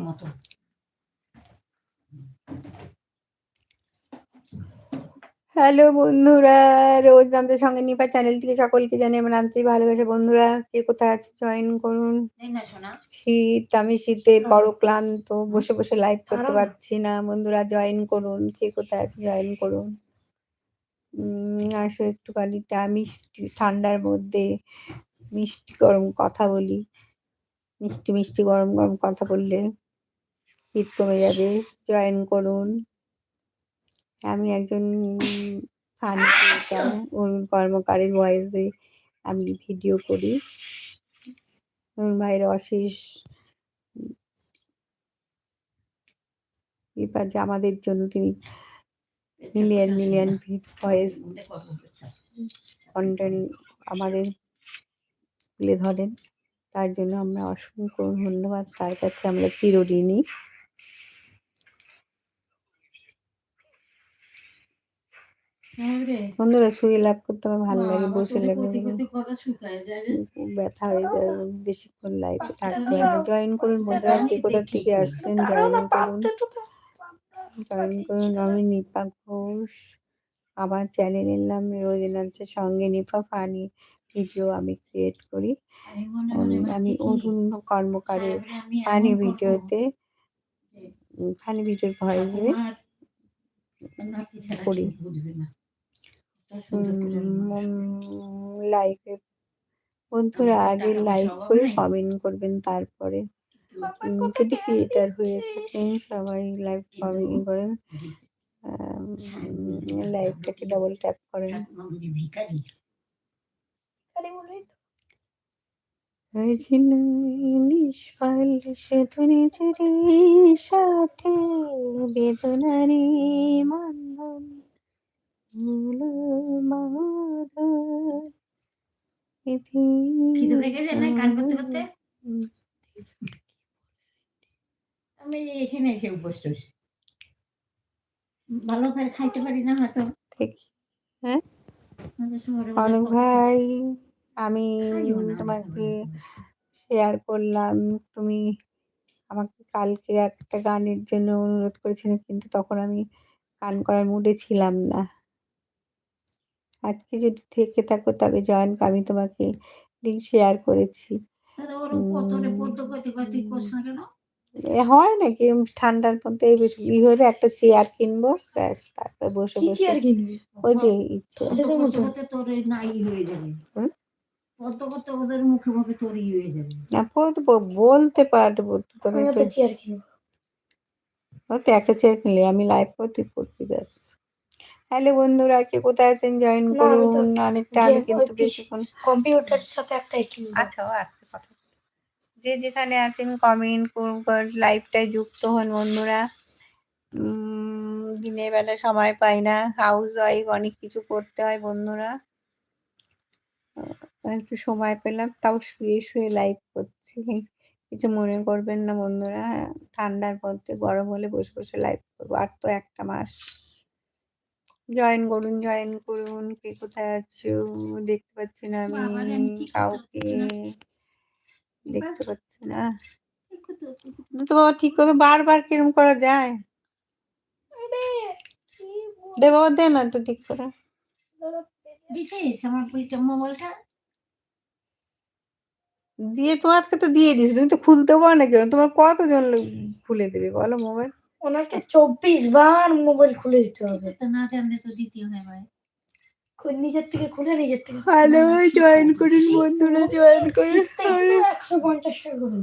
মতো হ্যালো বন্ধুরা। রোজ আমাদের সঙ্গে নিপা চ্যানেল থেকে সকলকে জানিয়ে আমার আন্তরিক ভালোবাসা। বন্ধুরা কে কোথায় আছে? জয়েন করুন। শীত আমি শীতে বড় ক্লান্ত বসে বসে লাইভ করতে পারছি না। বন্ধুরা জয়েন করুন। কে কোথায় আছে? জয়েন করুন। উম, আসো একটুখানি টা- মিষ্টি ঠান্ডার মধ্যে মিষ্টি গরম কথা বলি। মিষ্টি মিষ্টি গরম গরম কথা বললে। শীত কমে যাবে, জয়েন করুন। আমি একজন ফানি অরুণ কর্মকারের ভয়েসে আমি ভিডিও করি। অরুণ ভাইয়ের অশেষ কৃপা যে আমাদের জন্য তিনি মিলিয়ন মিলিয়ন ভয়েস কন্টেন্ট আমাদের তুলে ধরেন। তার জন্য আমরা অসংখ্য ধন্যবাদ। তার কাছে আমরা চিরঋণী। বন্ধুরা শুয়ে লাভ করতে আমার ভালো লাগে বসে লাগে ব্যথা হয়ে যায় বেশিক্ষণ লাইফে থাকতে হয় না। জয়েন করুন বন্ধুরা কে কোথা থেকে আসছেন জয়েন করুন। জয়েন করুন আমি নিপা ঘোষ। আমার চ্যানেলের নাম রোজিনাথের সঙ্গে নিপা ফানি। ভিডিও আমি ক্রিয়েট করি। আমি অরুণ কর্মকারের ফানি ভিডিওতে ফানি ভিডিওর ভয়েসে করি। লাইভে বন্ধুরা আগে লাইক করে কমেন্ট করবেন তারপরে। যদি ক্রিয়েটার হয়ে থাকেন সবাই লাইভ কমেন্ট করেন। লাইভটাকে ডবল ট্যাপ করেন। ভিখারি নিষ্ফল শুধু নিজের সাথে বেদনারে মান্দন আমি এখানে এসে উপস্থিত ভালো করে খাইতে পারি না হয়তো। হ্যাঁ? আমাদের শহরে অনু বোধহয় কত ভাই আমি তোমাকে শেয়ার করলাম। তুমি আমাকে কালকে একটা গানের জন্য অনুরোধ করেছিলে কিন্তু তখন আমি গান করার মুডে ছিলাম না। আজকে যদি থেকে থাকো তবে জয়েন আমি তোমাকে লিঙ্ক শেয়ার করেছি। হয় নাকি ঠান্ডার মধ্যে এই ই হলে একটা চেয়ার কিনবো ব্যাস তারপর বসে বসে ওই যে ইচ্ছে ওদের মুখে মুখে তোর হয়ে যাবে। বলতে বলতে পারব তো তবে তো একটা চেয়ার কিনবো। ও তো একটা চেয়ার কিনলে আমি লাইভ করতে পড়বি ব্যাস। হ্যালো বন্ধুরা কে কোথায় আছেন? জয়েন করুন অনেকটা আমি কিন্তু বেশিক্ষণ কম্পিউটার সাথে একটাই কিনবো। আচ্ছা আসতে কথা যে যেখানে আছেন কমেন্ট করুন লাইভটায় যুক্ত হন বন্ধুরা। উম, দিনের বেলা সময় পাই না হাউস ওয়াইফ অনেক কিছু করতে হয় বন্ধুরা। একটু সময় পেলাম তাও শুয়ে শুয়ে লাইভ করছি কিছু মনে করবেন না বন্ধুরা ঠান্ডার মধ্যে গরম হলে বসে বসে লাইভ করব আর তো একটা মাস জয়েন করুন জয়েন করুন কে কোথায় আছো দেখতে পাচ্ছি না আমি কাউকে দেখতে পাচ্ছি না তো, বাবা ঠিক করে বারবার কিরম করা যায় দে বাবা দে না তো ঠিক করে দিছিস আমার মোবাইলটা দিয়ে তোমারকে তো দিয়ে দিস তুমি তো খুলতে পারো না কেন? তোমার কতজন লোক খুলে দেবে বলো মোবাইল ওনাকে চব্বিশ বার মোবাইল খুলে দিতে হবে। তো না জানলে তো দিতে হয় ভাই। নিজের থেকে খুলে নিজের থেকে শিখতে জয়েন করুন বন্ধুরা জয়েন করুন। একশো পঞ্চাশ টাকা করে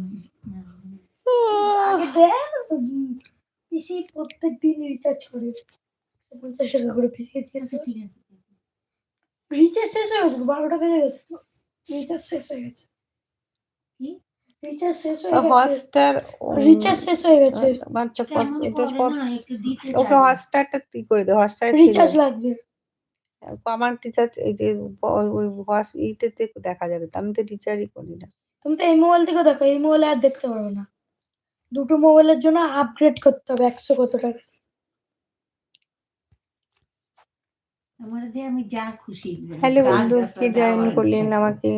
পিসি প্রত্যেক দিন রিচার্জ করে। পঞ্চাশ টাকা করে পিসি আচ্ছা, ঠিক আছে ঠিক আছে। রিচার্জ শেষ হয়ে গেছে বারোটা বেজে গেছে। রিচার্জ শেষ হয়ে গেছে। কি? রিচার্জ শেষ হয়ে গেছে। হটস্টার রিচার্জ শেষ হয়ে গেছে। কেমন এটা কত- না একটু দিতে ওকে হটস্টারটা কি করে দে? হটস্টার রিচার্জ লাগবে। আমার রিচার্জ এই যে ওই হস ইটেতে দেখা যাবে আমি তো রিচার্জই করি না। তুমি তো এই মোবাইল থেকে দেখো এই মোবাইলে আর দেখতে পারবে না। দুটো মোবাইলের জন্য আপগ্রেড করতে হবে একশো কত টাকা। আমার দিয়ে আমি যা খুশি হ্যালো বন্ধু কে জয়েন করলেন আমাকে?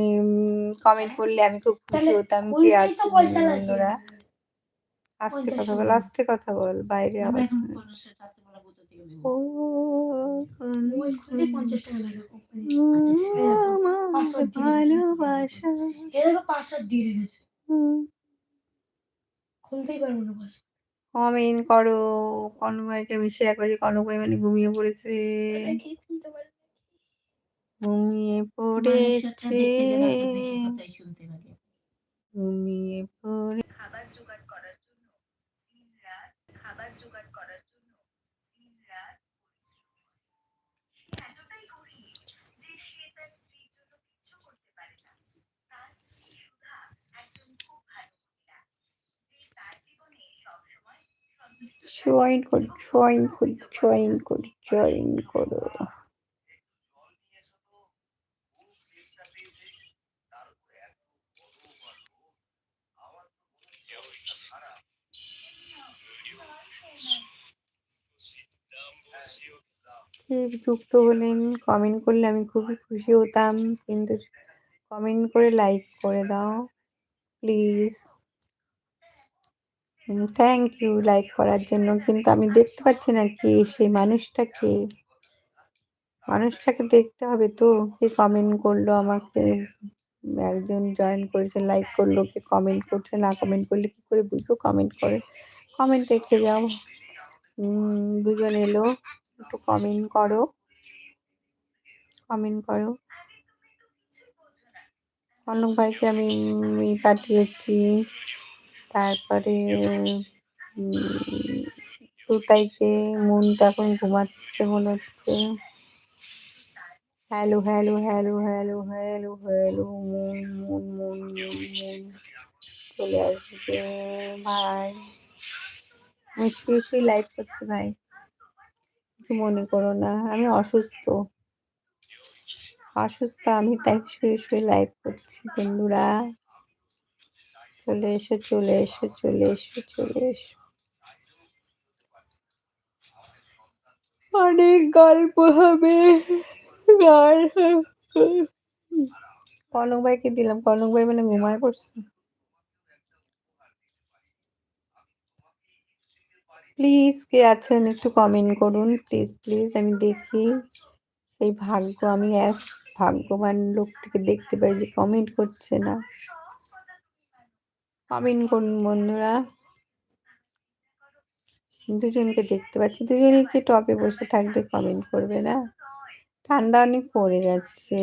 কমেন্ট করলে আমি খুব খুশি হতাম কে আছে বন্ধুরা। আস্তে কথা বল আস্তে কথা বল বাইরে আওয়াজ ও দিবি। ভালোবাসা। খুলতেই পারব না পাসওয়ার্ড কমেন্ট করো কনক ভাইকে আমি শেয়ার করেছি কনক ভাই মানে ঘুমিয়ে পড়েছে এটা কি খুলতে পারব ঘুমিয়ে পড়েছে। ঘুমিয়ে পড়ে খাবার জোগাড় করার জন্য দিন রাত খাবার জোগাড় করার জন্য দিন রাত। সে এতটাই গরিব যে সে তার স্ত্রীর জন্য কিচ্ছু করতে পারে না। তার স্ত্রী সুধা একজন খুব ভালো মহিলা যে তার জীবনে সবসময় সন্তুষ্ট জয়েন করি জয়েন করি জয়েন করি জয়েন করো। যুক্ত হলেন কমেন্ট করলে আমি খুবই খুশি হতাম। কিন্তু কমেন্ট করে লাইক করে দাও প্লিজ থ্যাংক ইউ লাইক করার জন্য। কিন্তু আমি দেখতে পাচ্ছি না কে, সেই মানুষটাকে মানুষটাকে দেখতে হবে তো। কে কমেন্ট করল আমাকে? একজন জয়েন করেছে লাইক করল, কে কমেন্ট করছে, না কমেন্ট করলে কি করে বুঝব? কমেন্ট করে কমেন্ট রেখে যাও দুজন এলো। একটু কমেন্ট করো। কমেন্ট করো। কনক ভাইকে আমি পাঠিয়েছি। তারপরে উম, তুতাইকে মন তো এখন ঘুমাচ্ছে মনে হচ্ছে। Hello hello hello hello hello hello মন মন মন মন মন। চলে আসবে। ভাই শুয়ে শুয়ে লাইভ করছি ভাই? কিছু মনে করো না, আমি অসুস্থ। অসুস্থ আমি তাই শুয়ে শুয়ে লাইভ করছি, বন্ধুরা। চলে এসো চলে এসো চলে এসো চলে এসো। অনেক গল্প হবে। কনক ভাইকে দিলাম, কনক ভাই মানে ঘুমায় পড়ছে। প্লিজ কে আছেন? একটু কমেন্ট করুন প্লিজ প্লিজ আমি দেখি। সেই ভাগ্য, আমি এক ভাগ্যবান লোকটিকে দেখতে পাই যে কমেন্ট করছে না। কমেন্ট করুন বন্ধুরা। দুজনকে দেখতে পাচ্ছি। দুজনেই কি টপে বসে থাকবে কমেন্ট করবে না? ঠান্ডা অনেক পড়ে গেছে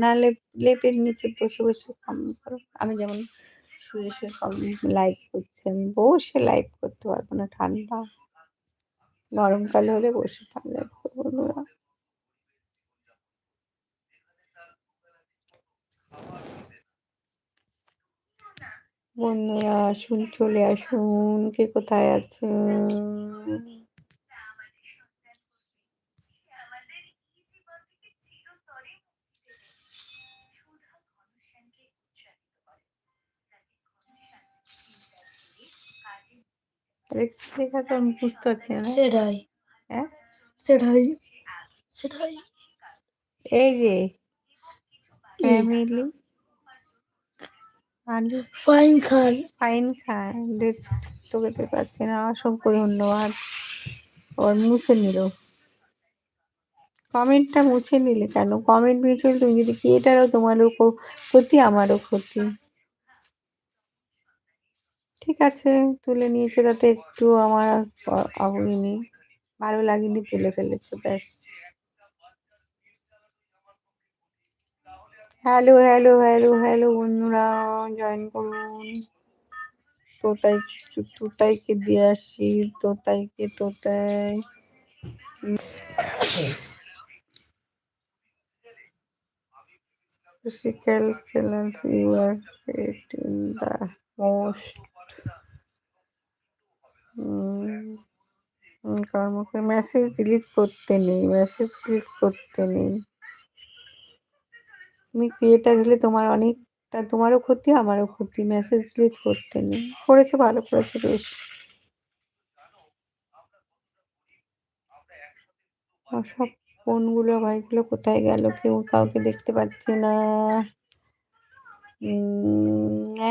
না, লেপ, লেপের নিচে বসে বসে কমেন্ট করো। আমি যেমন শুয়ে শুয়ে লাইভ করছি আমি বসে লাইভ করতে পারব না ঠান্ডা। গরমকালে হলে বসে ঠান্ডা করব না বন্ধুরা আসুন চলে আসুন কে কোথায় আছেন আমাদের সন্তান করবে সে আমাদের এই জীবন থেকে চিরতরে মুক্তি দেবে সুধা ঘনশ্যামকে উৎসাহিত করে যাতে ঘনশ্যাম চিন্তায় ছেড়ে কাজে আরে লেখা তো আমি বুঝতে পারছি না সেটাই। হ্যাঁ? সেটাই। সেটাই। এই যে ফ্যামিলি। ফাইন খান। ফাইন খান। তোকে তো পাচ্ছি না। অসংখ্য ধন্যবাদ। ওর মুছে নিল। কমেন্টটা মুছে নিলে কেন? কমেন্ট মুছে তুমি যদি কি এটারও তোমারও ক্ষতি আমারও ক্ষতি। ঠিক আছে, তুলে নিয়েছে তাতে একটু আমার অবহিনী ভালো লাগেনি, তুলে ফেলেছে, ব্যাস। হ্যালো হ্যালো হ্যালো হ্যালো বন্ধুরা জয়েন করুন। তোতাই, তোতাইকে দিয়ে আসি, তোতাইকে, Totai. physical challenge you are in the most কর্মকে মেসেজ ডিলিট করতে নেই মেসেজ ডিলিট করতে নেই। তুমি ক্রিয়েটার হলে তোমার অনেকটা তোমারও ক্ষতি, আমারও ক্ষতি মেসেজ ডিলিট করতে নেই। করেছে, ভালো করেছে, বেশ। সব ফোনগুলো ভাইগুলো কোথায় গেল? কেউ কাউকে দেখতে পাচ্ছি না।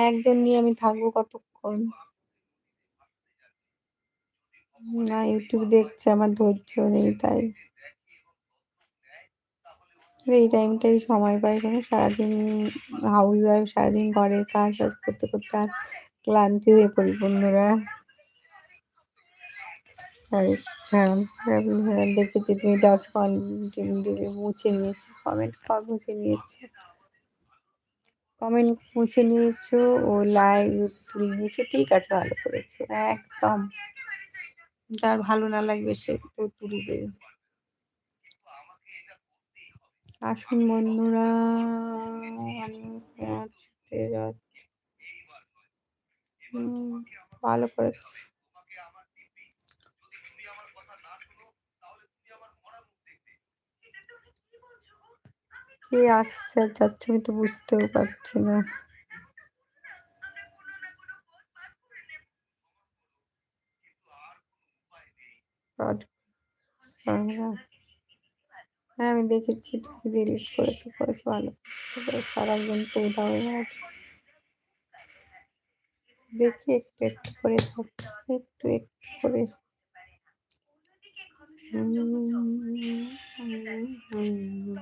একজন নিয়ে আমি থাকব কতক্ষণ? না ইউটিউব দেখছে আমার ধৈর্য নেই, তাই। এই টাইমটাই সময় পাই কোনো, সারাদিন হাউস ওয়াইফ সারাদিন ঘরের কাজ বাজ করতে করতে আর ক্লান্তি হয়ে পড়ি বন্ধুরা। হ্যাঁ দেখেছি তুমি ডট মুছে নিয়েছো কমেন্ট মুছে নিয়েছো? কমেন্ট মুছে নিয়েছো, ও লাইভ তুলে নিয়েছো ঠিক আছে, ভালো করেছ, একদম। যার ভালো না লাগবে সে তো তুলবে। আসুন বন্ধুরা ভালো করেছে। কে আসছে? যাচ্ছে আমি তো বুঝতেও পারছি না। হ্যাঁ আমি দেখেছি রিলিজ করেছে করেছে ভালো। সারাদিন তো আছে দেখি একটু একটু করে একটু একটু করে। হুম,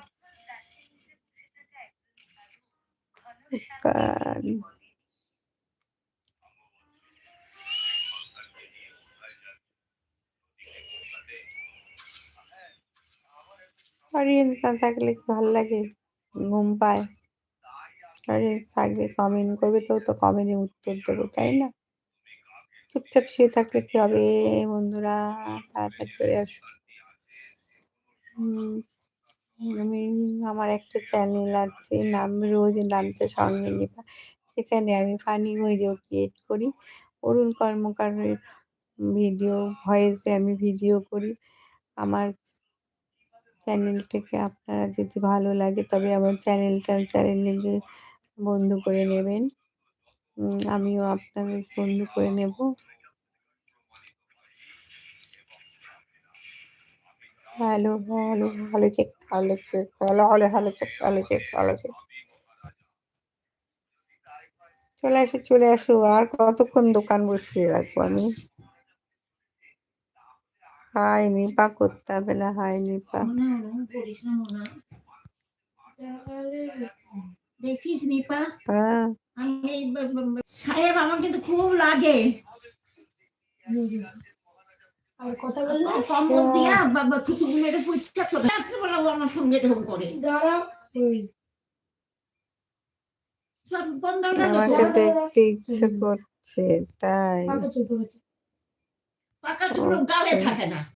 অডিয়েন্স না থাকলে ভালো লাগে? ঘুম পায়। অডিয়েন্স থাকবে কমেন্ট করবে, তো তো কমেন্টে উত্তর দেবো, তাই না? চুপচাপ শুয়ে থাকলে কি হবে? বন্ধুরা, তাড়াতাড়ি চলে আসো। আমি, আমার একটা চ্যানেল আছে, নাম রোজ লাঞ্চের সঙ্গে নিবা সেখানে আমি ফানি ভিডিও ক্রিয়েট করি। অরুণ কর্মকারের ভিডিও ভয়েসে আমি ভিডিও করি। আমার চ্যানেলটাকে আপনারা যদি ভালো লাগে, তবে আমার চ্যানেলটা চ্যানেলকে বন্ধু করে নেবেন। আমিও আপনাদের বন্ধু করে নেব। Hello hello hello check hello check hello hello hello check hello check hello check চলে আসো চলে আসো, আর কতক্ষণ দোকান বসিয়ে রাখব আমি? হাই নিপা করতে হবে না হাই নিপা মনে মনে দেখছিস নিপা? হ্যাঁ। আমি ব- ব- সাহেব আমার কিন্তু খুব লাগে। আর কথা বললে কম্বল দিয়া বাবা থুতু মেরে পরিষ্কার করে রাত্রেবেলা ও আমার সঙ্গে ঢোক করে। দাঁড়াও। ওই সব বন্ধ হয়ে আমাকে তো। দেখতে ইচ্ছে করছে তাই। পাকা চুলো গালে থাকে না।